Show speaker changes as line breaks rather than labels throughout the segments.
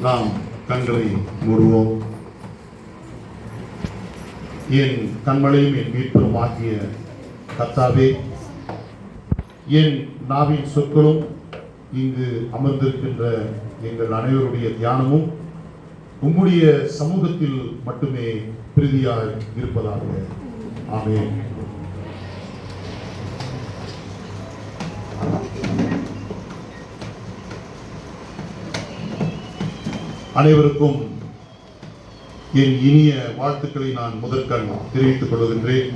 நாம் கண்களை மூடுவோம். என் கண்மலையும் என் மீட்பரும் ஆகிய கத்தாவே என் நாவின் சொற்களும் இங்கு அமர்ந்திருக்கின்ற எங்கள் அனைவருடைய தியானமும் உம்முடைய சமூகத்தில் மட்டுமே பிரீதியாக இருப்பதாக. ஆமென். அனைவருக்கும் என் இனிய வாழ்த்துக்களை நான் முதற்கண் தெரிவித்துக் கொள்கின்றேன்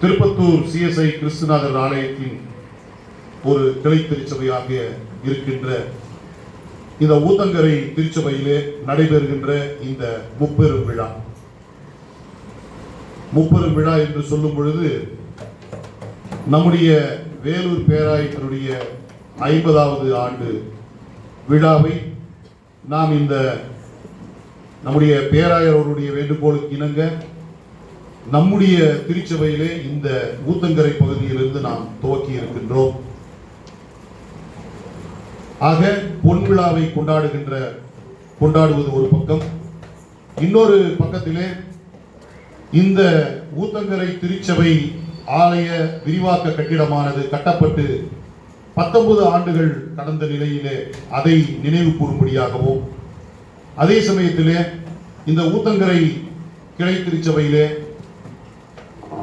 திருப்பத்தூர் சிஎஸ்ஐ கிறிஸ்துநாதர் ஆலயத்தின் ஒரு கிளை திருச்சபையாக இருக்கின்ற இந்த ஊத்தங்கரை திருச்சபையிலே நடைபெறுகின்ற இந்த முப்பெரும் விழா. முப்பெரும் விழா என்று சொல்லும் பொழுது நம்முடைய வேலூர் பேராயத்தினுடைய ஐம்பதாவது ஆண்டு விழாவை நாம் இந்த நம்முடைய பேராயர் அவருடைய வேண்டுகோளுக்கு இணங்க நம்முடைய திருச்சபையிலே இந்த ஊத்தங்கரை பகுதியிலிருந்து நாம் துவக்கி இருக்கின்றோம். ஆக பொன் விழாவை கொண்டாடுகின்ற கொண்டாடுவது ஒரு பக்கம். இன்னொரு பக்கத்திலே இந்த ஊத்தங்கரை திருச்சபை ஆலய விரிவாக்க கட்டிடமானது கட்டப்பட்டு பத்தொன்பது ஆண்டுகள் கடந்த நிலையிலே அதை நினைவு கூறும்படியாகவும் அதே சமயத்திலே இந்த ஊத்தங்கரை கிளை திருச்சபையிலே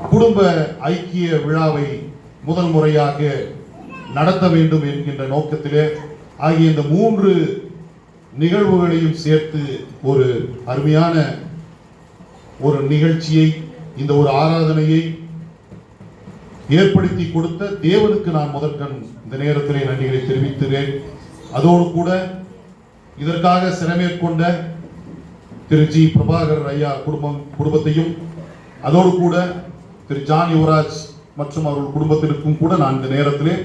குடும்ப ஐக்கிய விழாவை முதல் முறையாக நடத்த வேண்டும் என்கின்ற நோக்கத்திலே ஆகிய இந்த மூன்று நிகழ்வுகளையும் சேர்த்து ஒரு அருமையான ஒரு நிகழ்ச்சியை இந்த ஒரு ஆராதனையை ஏற்படுத்தி கொடுத்த தேவனுக்கு நான் முதற்கண் இந்த நேரத்திலே நன்றிகளை தெரிவிக்கிறேன் அதோடு கூட இதற்காக சிறமேற்கொண்ட திரு ஜி பிரபாகர் ஐயா குடும்பம் குடும்பத்தையும் அதோடு கூட திரு ஜான் யுவராஜ் மற்றும் அவர்கள் குடும்பத்திற்கும் கூட நான் இந்த நேரத்திலே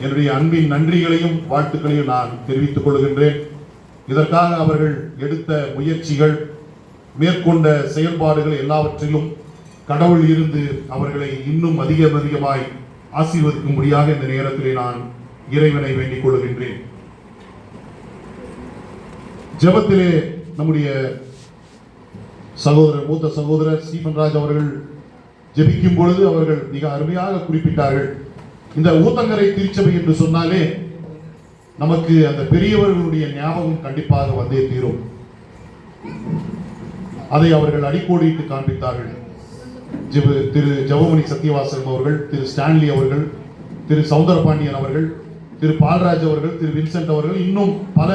என்னுடைய அன்பின் நன்றிகளையும் வாழ்த்துக்களையும் நான் தெரிவித்துக் கொள்கின்றேன். இதற்காக அவர்கள் எடுத்த முயற்சிகள் மேற்கொண்ட செயல்பாடுகள் எல்லாவற்றிலும் கடவுள் இருந்து அவர்களை இன்னும் அதிகம் அதிகமாய் ஆசீர்வதிக்கும்படியாக இந்த நேரத்திலே நான் இறைவனை வேண்டிக் கொள்கின்றேன். ஜபத்திலே நம்முடைய சகோதரர் மூத்த சகோதரர் ஸ்டீபன்ராஜ் அவர்கள் ஜெபிக்கும் பொழுது அவர்கள் மிக அருமையாக குறிப்பிட்டார்கள். இந்த ஊத்தங்கரை திருச்சபை என்று சொன்னாலே நமக்கு அந்த பெரியவர்களுடைய ஞாபகம் கண்டிப்பாக வந்தே தீரும். அதை அவர்கள் அடிக்கோடிட்டு காண்பித்தார்கள். திரு ஜவமணி சத்யவாசகம் அவர்கள் திரு ஸ்டான்லி அவர்கள் திரு சவுந்தரபாண்டியன் அவர்கள் திரு பால்ராஜ் அவர்கள் திரு வின்சென்ட் அவர்கள் இன்னும் பல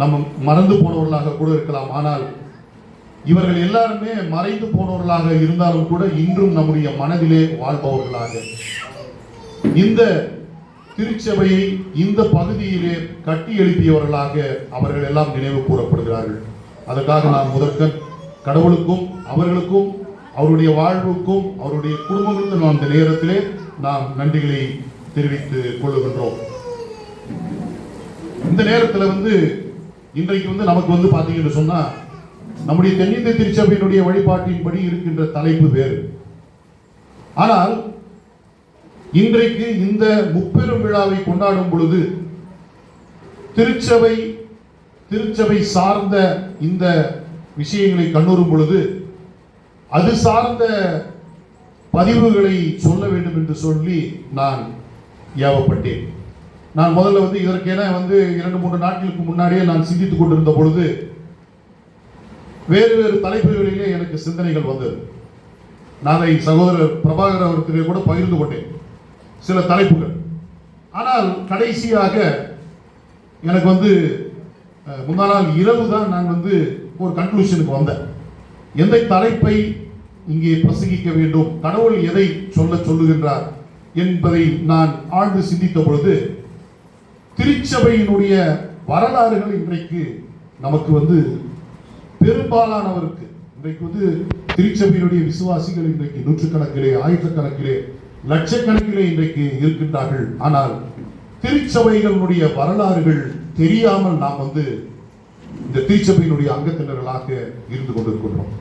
நம்ம மறந்து போனவர்களாக கூட இருக்கலாம். ஆனால் இவர்கள் எல்லாருமே மறைந்து போனவர்களாக இருந்தாலும் கூட இன்றும் நம்முடைய மனதிலே வாழ்பவர்களாக. இந்த திருச்சபையை இந்த பகுதியிலே கட்டி எழுப்பியவர்களாக அவர்கள் எல்லாம் நினைவு கூறப்படுகிறார்கள். அதற்காக நான் முதற்கண் கடவுளுக்கும் அவர்களுக்கும் அவருடைய வாழ்வுக்கும் அவருடைய குடும்பங்களுக்கும் நாம் இந்த நேரத்திலே நாம் நன்றிகளை தெரிவித்துக் கொள்ளுகின்றோம். இந்த நேரத்தில் வந்து இன்றைக்கு வந்து நமக்கு வந்து பார்த்தீங்கன்னு சொன்னா நம்முடைய தென்னிந்திய திருச்சபையினுடைய வழிபாட்டின்படி இருக்கின்ற தலைப்பு வேறு. ஆனால் இன்றைக்கு இந்த முப்பெரும் விழாவை கொண்டாடும் பொழுது திருச்சபை திருச்சபை சார்ந்த இந்த விஷயங்களை கண்ணுறும் பொழுது அது சார்ந்த பதிவுகளை சொல்ல வேண்டும் என்று சொல்லி நான் ஏவப்பட்டேன். நான் முதல்ல வந்து இதற்கென வந்து இரண்டு மூன்று நாட்களுக்கு முன்னாடியே நான் சிந்தித்துக் கொண்டிருந்த பொழுது வேறு வேறு தலைப்புகளிலே எனக்கு சிந்தனைகள் வந்தது. நான் அதை சகோதரர் பிரபாகர் அவர்கிட்ட கூட பகிர்ந்து கொண்டேன். சில தலைப்புகள். ஆனால் கடைசியாக எனக்கு வந்து அஹ், முந்தா நாள் இரவு தான் நான் வந்து ஒரு கன்க்ளூஷனுக்கு வந்தேன். எந்த தலைப்பை இங்கே பிரசங்கிக்க வேண்டும்? கடவுள் எதை சொல்ல சொல்லுகின்றார் என்பதை நான் ஆழ்ந்து சிந்தித்த பொழுது திருச்சபையினுடைய வரலாறுகள் இன்றைக்கு நமக்கு வந்து பெரும்பாலானவருக்கு இன்றைக்கு வந்து திருச்சபையினுடைய விசுவாசிகள் இன்றைக்கு நூற்றுக்கணக்கிலே ஆயிரக்கணக்கிலே லட்சக்கணக்கிலே இன்றைக்கு இருக்கின்றார்கள். ஆனால் திருச்சபைகளுடைய வரலாறுகள் தெரியாமல் நாம் வந்து இந்த திருச்சபையினுடைய அங்கத்தினர்களாக இருந்து கொண்டிருக்கின்றோம்.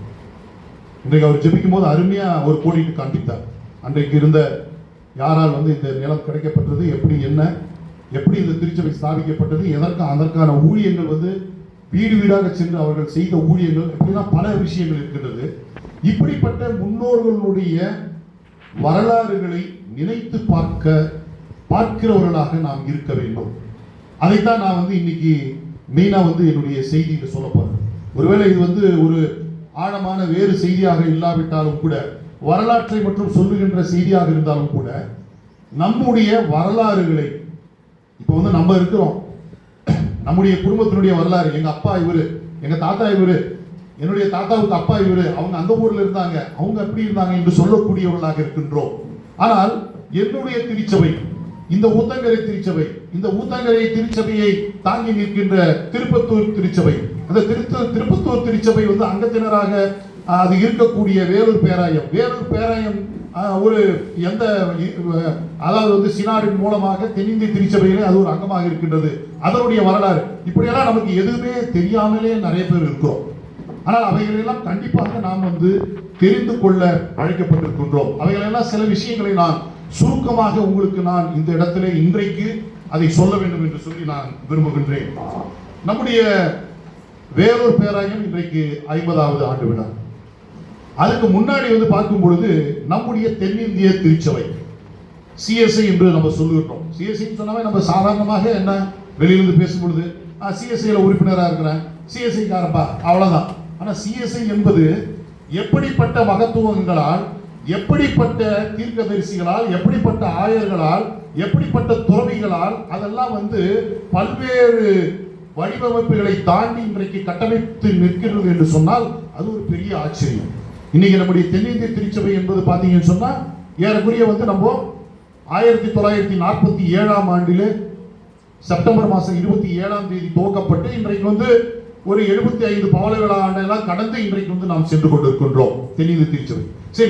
இன்றைக்கு அவர் ஜெபிக்கும் போது அருமையா ஒரு கோடிட்டு காண்பித்தார். அன்றைக்கு இருந்த யாரால் வந்து இந்த நிலம் கிடைக்கப்பட்டது எப்படி என்ன எப்படி இந்த திருச்சபை ஸ்தாபிக்கப்பட்டது எதற்கு அதற்கான ஊழியங்கள் வந்து வீடு வீடாக சென்று அவர்கள் செய்த ஊழியங்கள் எப்படின்னா பல விஷயங்கள் இருக்கின்றது. இப்படிப்பட்ட முன்னோர்களுடைய வரலாறுகளை நினைத்து பார்க்க பார்க்கிறவர்களாக நாம் இருக்க வேண்டும். அதைத்தான் நான் வந்து இன்னைக்கு மெயினாக வந்து என்னுடைய செய்தியில சொல்ல போறேன் ஒருவேளை இது வந்து ஒரு ஆழமான வேறு செய்தியாக இல்லாவிட்டாலும் கூட வரலாற்றை மற்றும் சொல்லுகின்ற செய்தியாக இருந்தாலும் கூட நம்முடைய வரலாறுகளை இப்போ வந்து நம்ம இருக்கிறோம். நம்முடைய குடும்பத்தினுடைய வரலாறு எங்கள் அப்பா இவரு எங்கள் தாத்தா இவரு என்னுடைய தாத்தாவுக்கு அப்பா இவரு அவங்க அந்த ஊரில் இருந்தாங்க அவங்க அப்படி இருந்தாங்க என்று சொல்லக்கூடியவர்களாக இருக்கின்றோம். ஆனால் என்னுடைய திருச்சபை இந்த ஊத்தங்கரை திருச்சபை இந்த ஊத்தங்கரை திருச்சபையை தாங்கி நிற்கின்ற திருப்பத்தூர் திருச்சபை. அந்த திருத்த திருப்பத்தூர் திருச்சபை வந்து அங்கத்தினராக அது இருக்கக்கூடிய வேலூர் பேராயம். வேலூர் பேராயம் ஒரு எந்த அதாவது வந்து சினாரின் மூலமாக தென்னிந்திய திருச்சபையிலே அது ஒரு அங்கமாக இருக்கின்றது. அதனுடைய வரலாறு. இப்படியெல்லாம் நமக்கு எதுவுமே தெரியாமலே நிறைய பேர் இருக்கிறோம். ஆனால் அவைகளெல்லாம் கண்டிப்பாக நாம் வந்து தெரிந்து கொள்ள அழைக்கப்பட்டிருக்கின்றோம். அவைகளெல்லாம் சில விஷயங்களை நான் சுருக்கமாக உங்களுக்கு நான் இந்த இடத்துல இன்றைக்கு அதை சொல்ல வேண்டும் என்று சொல்லி நான் விரும்புகின்றேன். நம்முடைய வேறொரு பேராயம் இன்றைக்கு ஐம்பதாவது ஆண்டு விழா. அதுக்கு முன்னாடி வந்து பார்க்கும் பொழுது நம்முடைய தென்னிந்திய திருச்சபை சிஎஸ்ஐ என்று நம்ம சொல்லுகிறோம் சிஎஸ்ஐ சொன்னாவே நம்ம சாதாரணமாக என்ன வெளியிலிருந்து பேசும் பொழுது சிஎஸ்ஐயில் உறுப்பினராக இருக்கிறேன். சிஎஸ்ஐ காரப்பா அவ்வளோதான் ஆனால் சிஎஸ்ஐ என்பது எப்படிப்பட்ட மகத்துவங்களால் எப்படிப்பட்ட தீர்க்கதரிசிகளால் எப்படிப்பட்ட ஆயர்களால் எப்படிப்பட்ட துறவிகளால் அதெல்லாம் வந்து பல்வேறு வடிவமைப்புகளை தாண்டி இன்றைக்கு கட்டமைத்து நிற்கிறது என்று சொன்னால் அது ஒரு பெரிய ஆச்சரியம். இன்னைக்கு நம்முடைய தென்னிந்திய திருச்சபை என்பது பார்த்தீங்கன்னு சொன்னால் ஏறக்குறைய வந்து நம்ம ஆயிரத்தி தொள்ளாயிரத்தி நாற்பத்தி ஏழாம் ஆண்டில் செப்டம்பர் மாதம் இருபத்தி ஏழாம் தேதி துவக்கப்பட்டு இன்றைக்கு வந்து ஒரு எழுபத்தி ஐந்து பவள விழா ஆண்டெல்லாம் கடந்து இன்றைக்கு வந்து நாம் சென்று கொண்டிருக்கின்றோம் தென்னிந்திய திருச்சபை. சரி